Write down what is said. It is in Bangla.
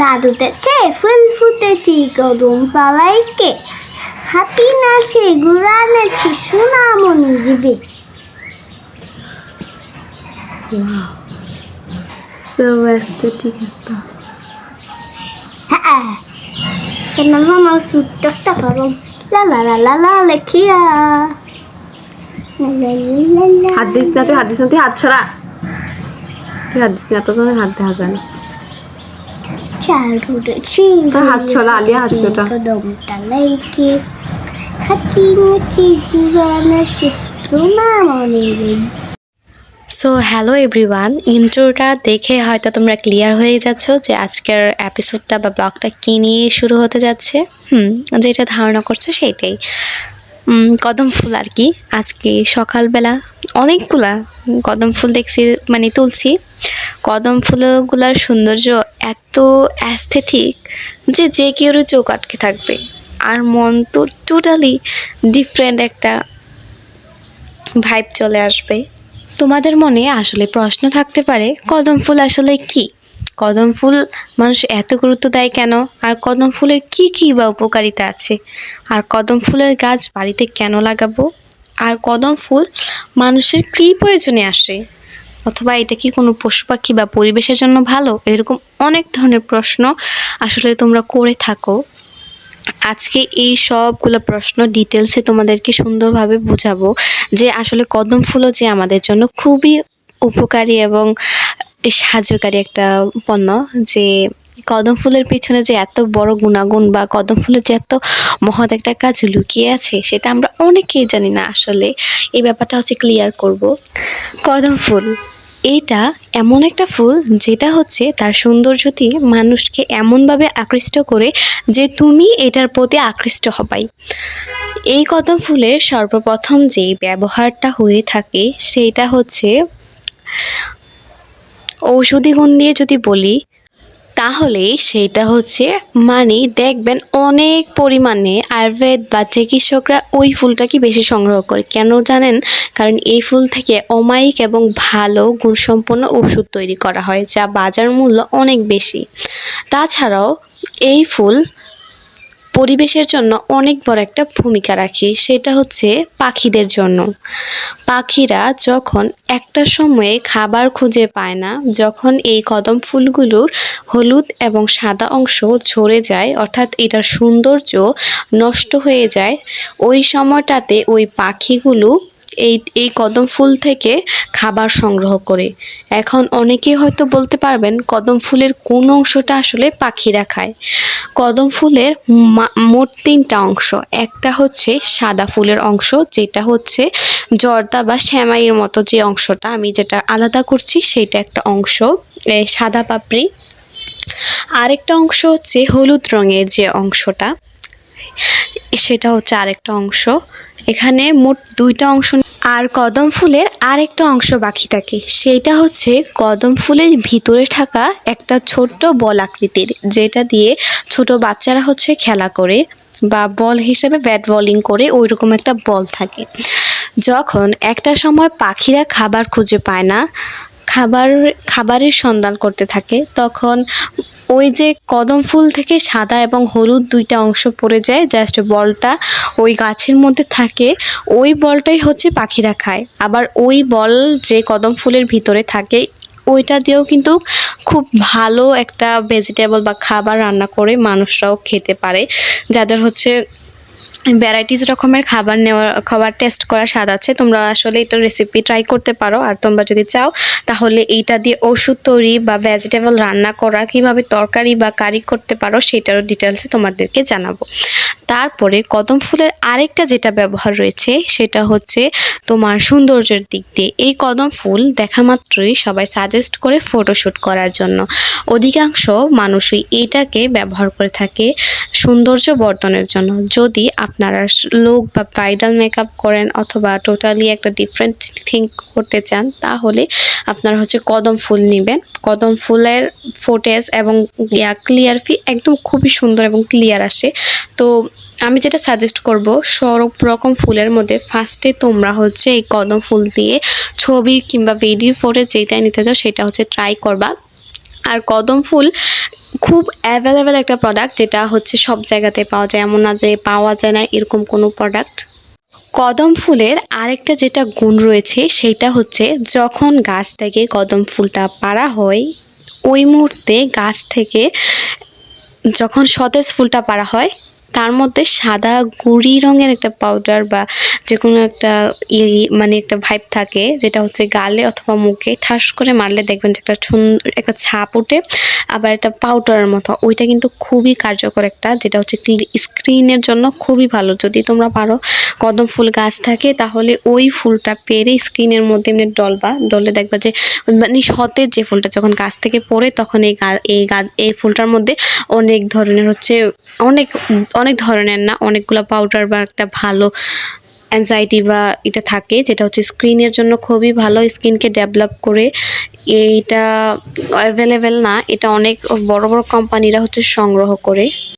চাঁদ উঠেছে ফুল ফুটেছি কদম পালাইকে হাতি নাচে ঘোড়া নাচে সোনামণি দিবে। একটা। হ্যাঁ সেনার আমার ছোট্ট একটা করম লা লা লা লা লা লেখিয়া। হাত দিস না তুই হাত দিস না তুই হাত ছড়া। তুই হাত দিস না এত সময় হাত দেওয়া যায় না। নাচে সোনামণি সো হ্যালো এভরিওয়ান ইন্ট্রোটা দেখে হয়তো তোমরা ক্লিয়ার হয়ে যাচ্ছ যে আজকের এপিসোডটা বা ব্লগটা কী নিয়ে শুরু হতে যাচ্ছে। হুম যেটা ধারণা করছ সেইটাই। কদম ফুল আর কি। আজকে সকালবেলা অনেকগুলা কদম ফুল দেখছি মানে তুলছি। কদম ফুলগুলার সৌন্দর্য এত অ্যাস্থেটিক যে যে কেউ চোখ আটকে থাকবে। আর মন তো টোটালি ডিফারেন্ট একটা ভাইব চলে আসবে। তোমাদের মনে আসলে প্রশ্ন থাকতে পারে কদম ফুল আসলে কি? কদম ফুল মানুষ এত গুরুত্ব দেয় কেন? আর কদম ফুলের কি কি বা উপকারিতা আছে? আর কদম ফুলের গাছ বাড়িতে কেন লাগাবো? আর কদম ফুল মানুষের কী প্রয়োজনে আসে? অথবা এটা কি কোনো পশু পাখি বা পরিবেশের জন্য ভালো? এরকম অনেক ধরনের প্রশ্ন আসলে তোমরা করে থাকো। আজকে এই সবগুলো প্রশ্ন ডিটেলসে তোমাদেরকে সুন্দরভাবে বোঝাবো যে আসলে কদম ফুলও যে আমাদের জন্য খুবই উপকারী এবং সাহায্যকারী একটা পণ্য যে কদম ফুলের পিছনে যে এত বড় গুণাগুণ বা কদম ফুলের যে এত মহৎ একটা কাজ লুকিয়ে আছে, সেটা আমরা অনেকেই জানি না আসলে। এই ব্যাপারটা হচ্ছে ক্লিয়ার করব। কদম ফুল এইটা এমন একটা ফুল যেটা হচ্ছে তার সৌন্দর্য দিয়ে মানুষকে এমনভাবে আকৃষ্ট করে যে তুমি এটার প্রতি আকৃষ্ট হবাই। এই কদম ফুলের সর্বপ্রথম যে ব্যবহারটা হয়ে থাকে সেইটা হচ্ছে ঔষধি গুণ দিয়ে যদি বলি তাহলে সেইটা হচ্ছে মানে দেখবেন অনেক পরিমাণে আয়ুর্বেদ বা চিকিৎসকরা ওই ফুলটাকে বেশি সংগ্রহ করে। কেন জানেন? কারণ এই ফুল থেকে অমায়িক এবং ভালো গুণসম্পন্ন ওষুধ তৈরি করা হয়, যা বাজার মূল্য অনেক বেশি। তাছাড়াও এই ফুল পরিবেশের জন্য অনেক বড় একটা ভূমিকা রাখে, সেটা হচ্ছে পাখিদের জন্য। পাখিরা যখন একটা সময়ে খাবার খুঁজে পায় না, যখন এই কদম ফুলগুলোর হলুদ এবং সাদা অংশ ঝরে যায়, অর্থাৎ এটার সৌন্দর্য নষ্ট হয়ে যায়, ওই সময়টাতে ওই পাখিগুলো এই এই কদম ফুল থেকে খাবার সংগ্রহ করে। এখন অনেকেই হয়তো বলতে পারবেন, কদম ফুলের কোন অংশটা আসলে পাখিরা খায়। কদম ফুলের মোট তিনটা অংশ। একটা হচ্ছে সাদা ফুলের অংশ, যেটা হচ্ছে জর্দা বা শ্যামাইয়ের মতো যে অংশটা। আমি যেটা আলাদা করছি সেটা একটা অংশ সাদা পাপড়ি। আরেকটা অংশ হচ্ছে হলুদ রঙের যে অংশটা, সেটা হচ্ছে আরেকটা অংশ। এখানে মোট দুইটা অংশ আর কদম ফুলের আরেকটা অংশ বাকি থাকে। সেইটা হচ্ছে কদম ফুলের ভিতরে থাকা একটা ছোট্ট বল আকৃতির, যেটা দিয়ে ছোট বাচ্চারা হচ্ছে খেলা করে বা বল হিসেবে ব্যাট বলিং করে ওই রকম একটা বল থাকে। যখন একটা সময় পাখিরা খাবার খুঁজে পায় না, খাবার, খাবারের সন্ধান করতে থাকে, তখন ওই যে কদম ফুল থেকে সাদা এবং হলুদ দুইটা অংশ পড়ে যায় জাস্ট বলটা ওই গাছের মধ্যে থাকে। ওই বলটাই হচ্ছে পাখিরা খায়। আবার ওই বল যে কদম ফুলের ভিতরে থাকে, ওইটা দিয়েও কিন্তু খুব ভালো একটা ভেজিটেবল বা খাবার রান্না করে মানুষরাও খেতে পারে। যাদের হচ্ছে ভ্যারাইটিস রকমের খাবার নেওয়ার খাবার টেস্ট করার স্বাদ আছে। তোমরা আসলে এটা রেসিপি ট্রাই করতে পারো। আর তোমরা যদি চাও, তাহলে এইটা দিয়ে ওষুধ তৈরি বা ভেজিটেবল রান্না করা, কীভাবে তরকারি বা কারি করতে পারো, সেটারও ডিটেলসে তোমাদেরকে জানাব। তারপরে কদম ফুলের আরেকটা যেটা ব্যবহার রয়েছে, সেটা হচ্ছে তোমার সৌন্দর্যের দিক দিয়ে। এই কদম ফুল দেখা মাত্রই সবাই সাজেস্ট করে ফটোশ্যুট করার জন্য। অধিকাংশ মানুষই এইটাকে ব্যবহার করে থাকে। সৌন্দর্য বর্ধনের জন্য। যদি আপনারা লোক বা ব্রাইডাল মেকআপ করেন অথবা টোটালি একটা ডিফারেন্ট থিঙ্ক করতে চান, তাহলে আপনারা হচ্ছে কদম ফুল নেবেন। কদম ফুলের ফোটেজ এবং ক্লিয়ার ফি একদম খুবই সুন্দর এবং ক্লিয়ার আসে। তো আমি যেটা সাজেস্ট করব সব রকম ফুলের মধ্যে ফার্স্টে তোমরা হচ্ছে এই কদম ফুল দিয়ে ছবি কিংবা ভিডিও ফোটেজ যেটাই নিতে চাও, সেটা হচ্ছে ট্রাই করবা। আর কদম ফুল খুব অ্যাভেলেবেল একটা প্রোডাক্ট যেটা হচ্ছে সব জায়গাতে পাওয়া যায়, এমন না যে পাওয়া যায় না এরকম কোনো প্রোডাক্ট কদম ফুলের আরেকটা যেটা গুণ রয়েছে সেটা হচ্ছে যখন গাছ থেকে কদম ফুলটা পাড়া হয়, ওই মুহূর্তে গাছ থেকে যখন সতেজ ফুলটা পাড়া হয় তার মধ্যে সাদা গুড়ি রঙের একটা পাউডার বা যে কোনো একটা মানে একটা ভাইব থাকে, যেটা হচ্ছে গালে অথবা মুখে ঠাস করে মারলে দেখবেন যে একটা সুন্দর একটা ছাপ ওঠে, আবার একটা পাউডারের মতো। ওইটা কিন্তু খুবই কার্যকর একটা, যেটা হচ্ছে স্ক্রিনের জন্য খুবই ভালো। যদি তোমরা পারো কদম ফুল গাছ থাকে, তাহলে ওই ফুলটা পেরে স্ক্রিনের মধ্যে এমনি ডলবা। ডলে দেখবা যে মানে সতেজ যে ফুলটা যখন গাছ থেকে পড়ে, তখন এই গা, এই এই ফুলটার মধ্যে অনেক ধরনের হচ্ছে, অনেক অনেক ধরনের না, অনেকগুলো পাউডার বা একটা ভালো অ্যাংজাইটি বা এটা থাকে, যেটা হচ্ছে স্ক্রিনের জন্য খুবই ভালো স্কিনকে ডেভেলপ করে। এইটা অ্যাভেলেবেল না, এটা অনেক বড় বড় কোম্পানিরা হচ্ছে সংগ্রহ করে।